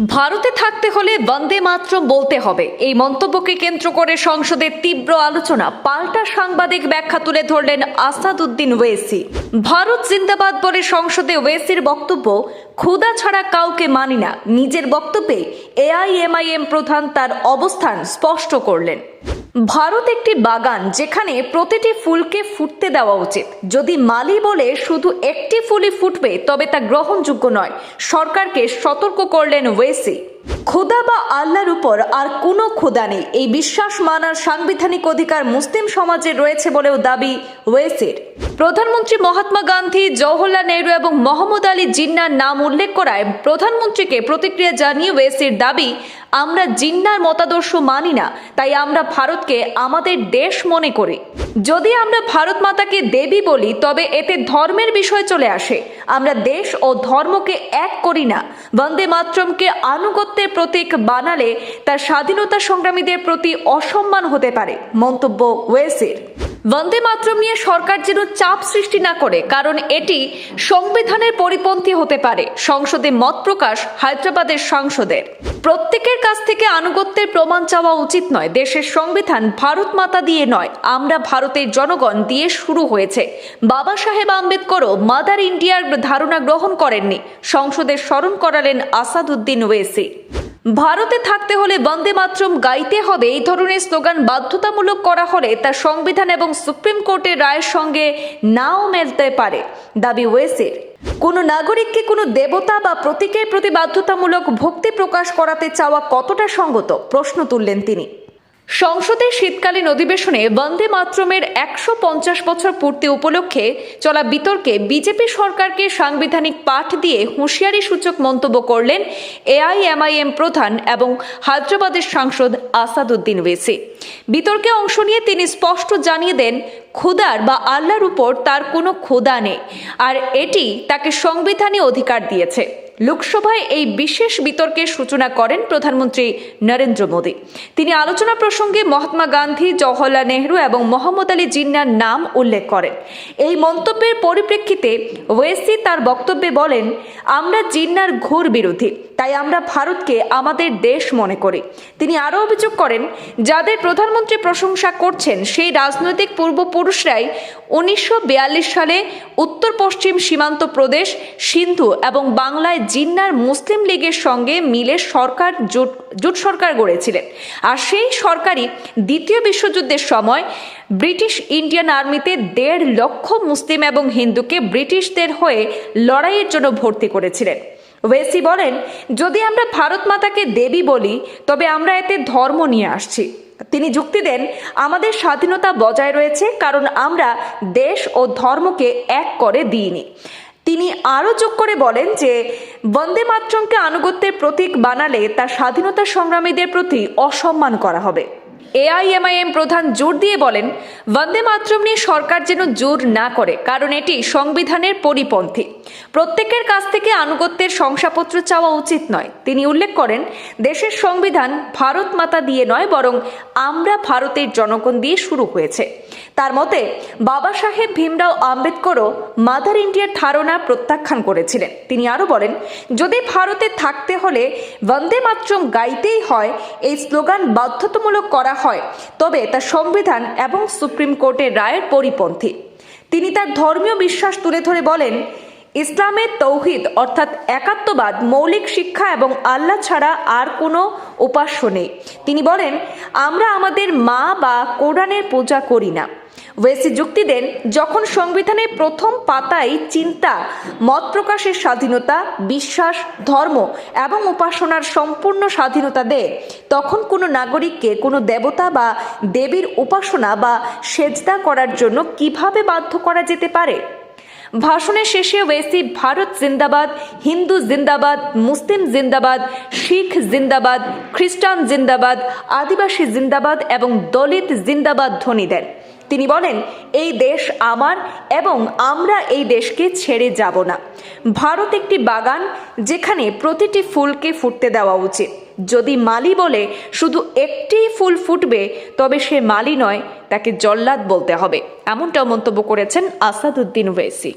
ভারতে থাকতে হলে বন্দে মাত্র বলতে হবে। এই মন্তব্যকে কেন্দ্র করে সংসদে তীব্র আলোচনা। পাল্টা সাংবাদিক ব্যাখ্যা তুলে ধরলেন আসাদুদ্দিন ওয়েসি। ভারত জিন্দাবাদ বলে সংসদে ওয়েসির বক্তব্য ক্ষুদা ছাড়া কাউকে মানি না। নিজের বক্তব্যে এআইএমআইএম প্রধান তার অবস্থান স্পষ্ট করলেন। ভারত একটি বাগান যেখানে প্রতিটি ফুলকে ফুটতে দেওয়া উচিত। যদি মালি বলে শুধু একটি ফুলই ফুটবে, তবে তা গ্রহণযোগ্য নয়। সরকারকে সতর্ক করলেন ওয়েসি। খোদা বা আল্লাহর উপর আর কোনো খোদা নেই। এই বিশ্বাস মানার সাংবিধানিক অধিকার মুসলিম সমাজে রয়েছে বলেও দাবি ওয়েসির। প্রধানমন্ত্রী মহাত্মা গান্ধী, জওহরলাল নেহরু এবং মোহাম্মদ আলী জিন্নার নাম উল্লেখ করায় প্রধানমন্ত্রীকে প্রতিক্রিয়া জানিয়ে ওয়েসির দাবি, আমরা জিন্নার মতাদর্শ মানি না, তাই আমরা ভারতকে আমাদের দেশ মনে করি। যদি আমরা ভারত মাতাকে দেবী বলি, তবে এতে ধর্মের বিষয় চলে আসে। আমরা দেশ ও ধর্মকে এক করি না। বন্দে মাতরমকে আনুগত্যের প্রতীক বানালে তার স্বাধীনতা সংগ্রামীদের প্রতি অসম্মান হতে পারে। মন্তব্য ওয়েসির। বন্দে মাতরম নিয়ে সরকার যেন চাপ সৃষ্টি না করে, কারণ এটি সংবিধানের পরিপন্থী হতে পারে, সংসদে মত প্রকাশ হায়দ্রাবাদের সাংসদের। প্রত্যেকের কাছ থেকে আনুগত্যের প্রমাণ চাওয়া উচিত নয়, দেশের সংবিধান ভারত মাতা দিয়ে নয়, আমরা ভারতের জনগণ দিয়ে শুরু হয়েছে। বাবা সাহেব আম্বেদকরও মাদার ইন্ডিয়ার ধারণা গ্রহণ করেননি, সংসদের স্মরণ করালেন আসাদুদ্দিন ওয়েসি। ভারতে থাকতে হলে বন্দে মাতরম গাইতে হবে। এই ধরনের স্লোগান বাধ্যতামূলক করা হলে তা সংবিধান এবং সুপ্রিম কোর্টের রায়ের সঙ্গে নাও মেলতে পারে, দাবি ওয়েসের। কোনো নাগরিককে কোনো দেবতা বা প্রতীকের প্রতি বাধ্যতামূলক ভক্তি প্রকাশ করাতে চাওয়া কতটা সঙ্গত? প্রশ্ন তুললেন তিনি। সংসদের শীতকালীন অধিবেশনে বন্দে মাতরমের একশো পঞ্চাশ বছর পূর্তি উপলক্ষে চলা বিতর্কে বিজেপি সরকারকে সাংবিধানিক পাঠ দিয়ে হুঁশিয়ারি সূচক মন্তব্য করলেন এআইএমআইএম প্রধান এবং হায়দ্রাবাদের সাংসদ আসাদুদ্দিন ওয়েসি। বিতর্কে অংশ নিয়ে তিনি স্পষ্ট জানিয়ে দেন, খোদার বা আল্লাহর উপর তার কোনো ক্ষুদা নেই। আর এটি তাকে সংবিধানে অধিকার দিয়েছে। লোকসভায় এই বিশেষ বিতর্কের সূচনা করেন প্রধানমন্ত্রী নরেন্দ্র মোদী। তিনি আলোচনা প্রসঙ্গে মহাত্মা গান্ধী, জওহরলাল নেহরু এবং মোহাম্মদ আলী জিন্নার নাম উল্লেখ করেন। এই মন্তব্যের পরিপ্রেক্ষিতে ওয়েসি তার বক্তব্যে বলেন, আমরা জিন্নার ঘোর বিরোধী, তাই আমরা ভারতকে আমাদের দেশ মনে করি। তিনি আরও অভিযোগ করেন, যাদের প্রধানমন্ত্রী প্রশংসা করছেন, সেই রাজনৈতিক পূর্বপুরুষরাই উনিশশো বিয়াল্লিশ সালে উত্তর পশ্চিম সীমান্ত প্রদেশ, সিন্ধু এবং বাংলায় জিন্নার মুসলিম লীগের সঙ্গে মিলে সরকার জোট জোট সরকার গড়েছিলেন। আর সেই সরকারই দ্বিতীয় বিশ্বযুদ্ধের সময় ব্রিটিশ ইন্ডিয়ান আর্মিতে দেড় লক্ষ মুসলিম এবং হিন্দুকে ব্রিটিশদের হয়ে লড়াইয়ের জন্য ভর্তি করেছিলেন। ওয়েসি বলেন, যদি আমরা ভারত মাতাকে দেবী বলি, তবে আমরা এতে ধর্ম নিয়ে আসছি। তিনি যুক্তি দেন, আমাদের স্বাধীনতা বজায় রয়েছে কারণ আমরা দেশ ও ধর্মকে এক করে দিইনি। তিনি আরও যোগ করে বলেন যে, বন্দে মাতরমকে আনুগত্যের প্রতীক বানালে তার স্বাধীনতা সংগ্রামীদের প্রতি অসম্মান করা হবে। এআইএমআইএম প্রধান জোর দিয়ে বলেন, বন্দে মাতরম নিয়ে সরকার যেন জোর না করে, কারণ এটি সংবিধানের পরিপন্থী। প্রত্যেকের কাছ থেকে আনুগত্যের শংসাপত্র চাওয়া উচিত নয়। তিনি উল্লেখ করেন, দেশের সংবিধান ভারত মাতা দিয়ে নয়, বরং আমরা ভারতের জনগণ দিয়ে শুরু হয়েছে। তার মতে, বাবা সাহেব ভীমরাও আম্বেদকরও মাদার ইন্ডিয়ার ধারণা প্রত্যাখ্যান করেছিলেন। তিনি আরও বলেন, যদি ভারতে থাকতে হলে বন্দে মাতরম গাইতেই হয়, এই স্লোগান বাধ্যতামূলক করা হয়। তবে তা সংবিধান এবং সুপ্রিম কোর্টের রায়ের পরিপন্থী। তিনি তার ধর্মীয় বিশ্বাস তুলে ধরে বলেন ইসলামের তৌহিদ, অর্থাৎ একাত্মবাদ, মৌলিক শিক্ষা এবং আল্লাহ ছাড়া আর কোনো উপাস্য নেই। তিনি বলেন, আমরা আমাদের মা বা কোরআনের পূজা করি না। ওয়েসি যুক্তি দেন, যখন সংবিধানের প্রথম পাতায় চিন্তা, মত প্রকাশের স্বাধীনতা, বিশ্বাস, ধর্ম এবং উপাসনার সম্পূর্ণ স্বাধীনতা দেয়, তখন কোনো নাগরিককে কোনো দেবতা বা দেবীর উপাসনা বা সেজদা করার জন্য কীভাবে বাধ্য করা যেতে পারে? ভাষণের শেষে ওয়েসি ভারত জিন্দাবাদ, হিন্দু জিন্দাবাদ, মুসলিম জিন্দাবাদ, শিখ জিন্দাবাদ, খ্রিস্টান জিন্দাবাদ, আদিবাসী জিন্দাবাদ এবং দলিত জিন্দাবাদ ধ্বনি দেন তিনি বলেন, এই দেশ আমার এবং আমরা এই দেশকে ছেড়ে যাব না। ভারত একটি বাগান যেখানে প্রতিটি ফুলকে ফুটতে দেওয়া উচিত। যদি মালি বলে, শুধু একটি ফুল ফুটবে, তবে সে মালি নয়, তাকে জল্লাদ বলতে হবে। এমনটাও মন্তব্য করেছেন আসাদুদ্দিন ওয়েসি